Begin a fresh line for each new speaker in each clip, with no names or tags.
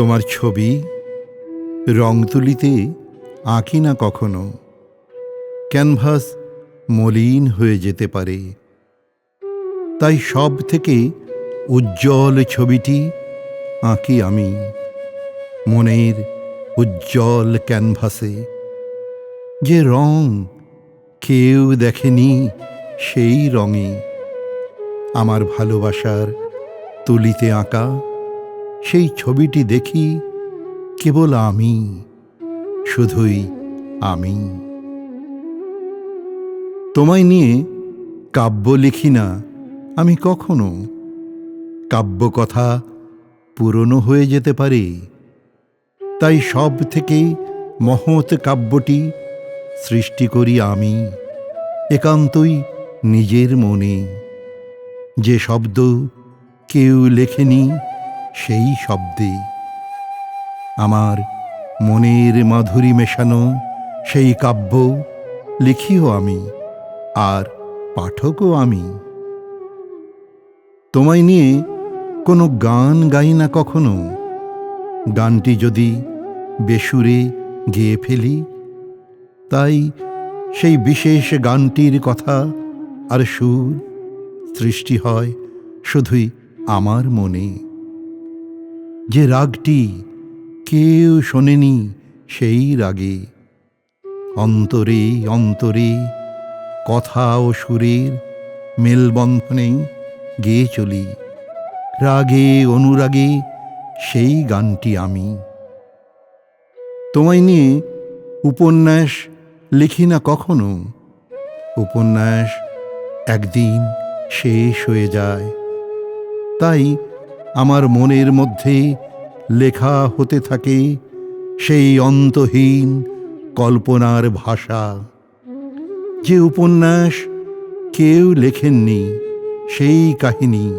তোমার ছবি রং তুলিতে আঁকি না কখনো? ক্যানভাস মলিন হয়ে যেতে পারে। তাই সব থেকে উজ্জ্বল ছবিটি আঁকি আমি মনের উজ্জ্বল ক্যানভাসে। যে রং কেউ দেখেনি সেই রঙে। আমার ভালোবাসার তুলিতে আঁকা সেই ছবিটি দেখি কেবল আমি, শুধুই আমি। তোমায় নিয়ে কাব্য লিখি না আমি কখনো। কাব্য কথা পুরনো হয়ে যেতে পারে। তাই সব থেকে মহৎ কাব্যটি সৃষ্টি করি আমি, একান্তই নিজের মনে। যে শব্দ কেউ লেখেনি সেই শব্দে আমার মনের মাধুরী মেশানো সেই কাব্য লিখিও আমি আর পাঠকও আমি। তোমায় নিয়ে কোনো গান গাই না কখনো? গানটি যদি বেসুরে গেয়ে ফেলি, তাই সেই বিশেষ গানটির কথা আর সুর সৃষ্টি হয় শুধুই আমার মনে। যে রাগটি কেউ শোনেনি সেই রাগে। অন্তরে অন্তরে, কথা ও সুরের মেলবন্ধনে গেয়ে চলি। রাগে, অনুরাগে সেই গানটি আমি। তোমায় নিয়ে উপন্যাস লিখি না কখনো? উপন্যাস একদিন শেষ হয়ে যায়। তাই আমার মনের মধ্যে লেখা হতে থাকে সেই অন্তহীন কল্পনার ভাষা। যে উপন্যাস কেউ লেখেননি, সেই কাহিনী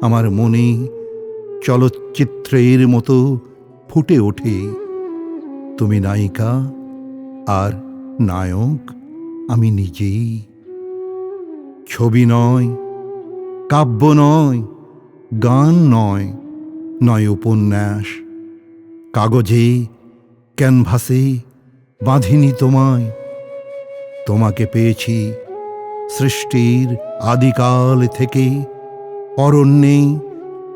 আমার মনে চলচ্চিত্রের মতো ফুটে ওঠে। তুমি নায়িকা আর নায়ক, আমি নিজেই। ছবি নয়, কাব্য নয় গান নয় নয় উপন্যাস। কাগজে, ক্যানভাসে বাঁধিনি তোমায়। তোমাকে পেয়েছি সৃষ্টির আদিকাল থেকে। অরণ্যে,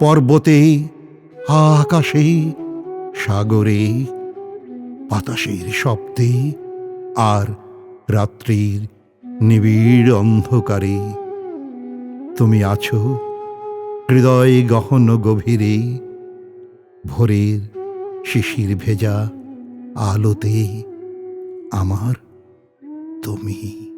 পর্বতে, আকাশে, সাগরে, বাতাসের শব্দে আর রাত্রির নিবিড় অন্ধকারে। তুমি আছো হৃদয় গহন গভীরে ভোরের শিশির ভেজা আলোতে আমার তুমি।